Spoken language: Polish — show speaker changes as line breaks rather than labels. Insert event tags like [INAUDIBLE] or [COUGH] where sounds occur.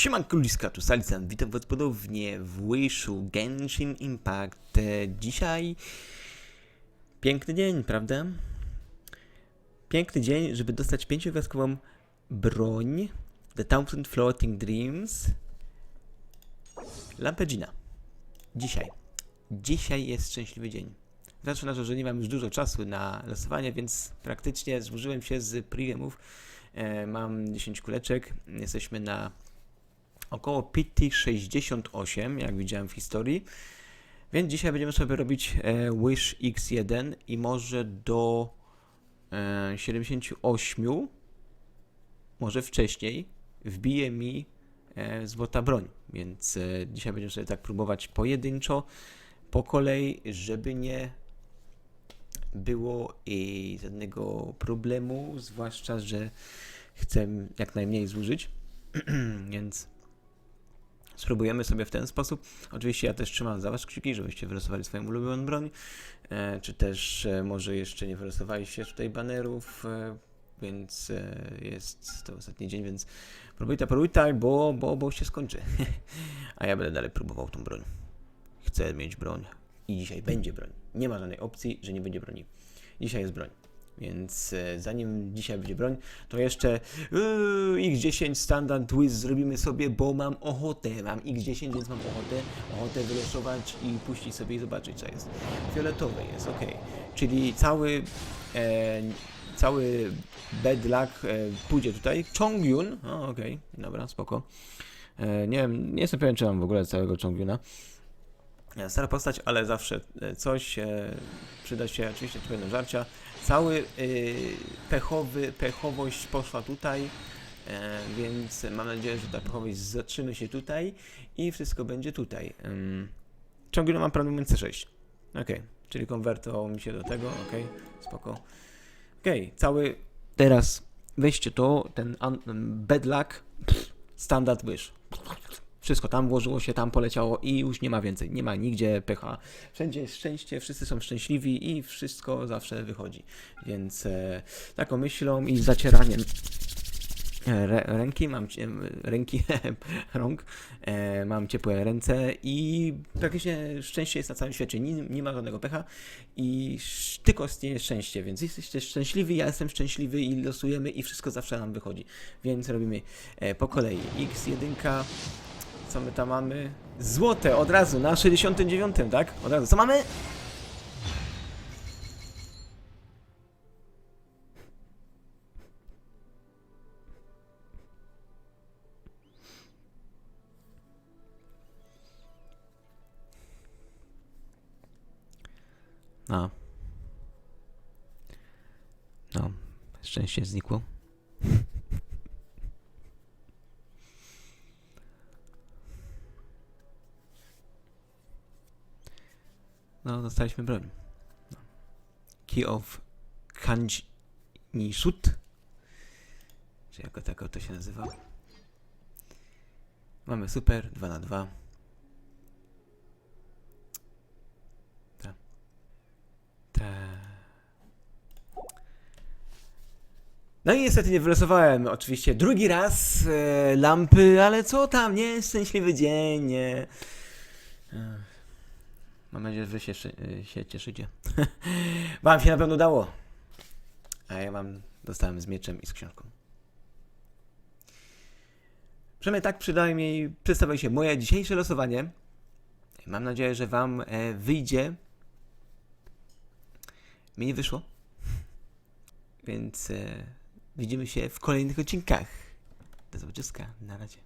Siemanko ludziska, tu Salican, witam was ponownie w Wishu Genshin Impact. Dzisiaj piękny dzień, prawda? Piękny dzień, żeby dostać pięciogwiazdkową broń The Thousand Floating Dreams Lampegina. Dzisiaj. Dzisiaj jest szczęśliwy dzień. Zacznę na to, że nie mam już dużo czasu na losowanie, więc praktycznie złożyłem się z premiumów. E, mam 10 kuleczek. Jesteśmy na około PT 68, jak widziałem w historii. Więc dzisiaj będziemy sobie robić e, Wish X1 i może do e, 78, może wcześniej, wbije mi e, złota broń. Więc e, dzisiaj będziemy sobie tak próbować pojedynczo, po kolei, żeby nie było i żadnego problemu, zwłaszcza, że chcę jak najmniej zużyć. [CLEARS THROAT] Więc spróbujemy sobie w ten sposób. Oczywiście ja też trzymam za Was kciuki, żebyście wylosowali swoją ulubioną broń, e, czy też e, może jeszcze nie wylosowaliście tutaj banerów, e, więc jest to ostatni dzień, więc próbujcie, próbujcie, bo, bo, bo się skończy. [LAUGHS] A ja będę dalej próbował tą broń. Chcę mieć broń i dzisiaj będzie broń. Nie ma żadnej opcji, że nie będzie broni. Dzisiaj jest broń. Więc e, zanim dzisiaj będzie broń, to jeszcze yy, X10 Standard Wiz zrobimy sobie, bo mam ochotę. Mam X10, więc mam ochotę, ochotę wylosować i puścić sobie i zobaczyć, co jest. Fioletowy jest, ok. Czyli cały, e, cały bad luck e, pójdzie tutaj. Chongyun, okej, dobra, spoko. E, nie wiem, nie jestem pewien, czy mam w ogóle całego Chongyuna. Stara postać, ale zawsze e, coś e, przyda się, oczywiście trochę do żarcia. Cały y, pechowy, pechowość poszła tutaj, e, więc mam nadzieję, że ta pechowość zatrzyma się tutaj i wszystko będzie tutaj. Ciągle mam prawie C6. Ok, czyli konwertowało mi się do tego, ok, spoko. Ok, cały, teraz weźcie to, ten bad luck, standard wish. Wszystko tam włożyło się, tam poleciało i już nie ma więcej. Nie ma nigdzie pecha. Wszędzie jest szczęście, wszyscy są szczęśliwi i wszystko zawsze wychodzi. Więc e, taką myślą i zacieraniem e, re, ręki, mam ręki, [LAUGHS] rąk, e, mam ciepłe ręce i praktycznie szczęście jest na całym świecie. Nie, nie ma żadnego pecha i tylko istnieje szczęście, więc jesteście szczęśliwi, ja jestem szczęśliwy i losujemy i wszystko zawsze nam wychodzi. Więc robimy e, po kolei. X1 co my tam mamy? Złote od razu na 69, tak? Od razu. Co mamy? No. No, szczęście znikło. No, dostaliśmy broń. No. Key of Kanjnishut. Czy jako tako to się nazywa? Mamy super, 2 na 2. Ta. Ta. No i niestety nie wylosowałem oczywiście drugi raz e, lampy, ale co tam, nie? Szczęśliwy dzień, nie. Ech. Mam nadzieję, że się, y, się cieszycie. [LAUGHS] wam się na pewno udało. A ja wam dostałem z mieczem i z książką. Przynajmniej tak przynajmniej przedstawia się moje dzisiejsze losowanie. Mam nadzieję, że wam e, wyjdzie. Mi nie wyszło. Więc e, widzimy się w kolejnych odcinkach. Do zobaczenia. Na razie.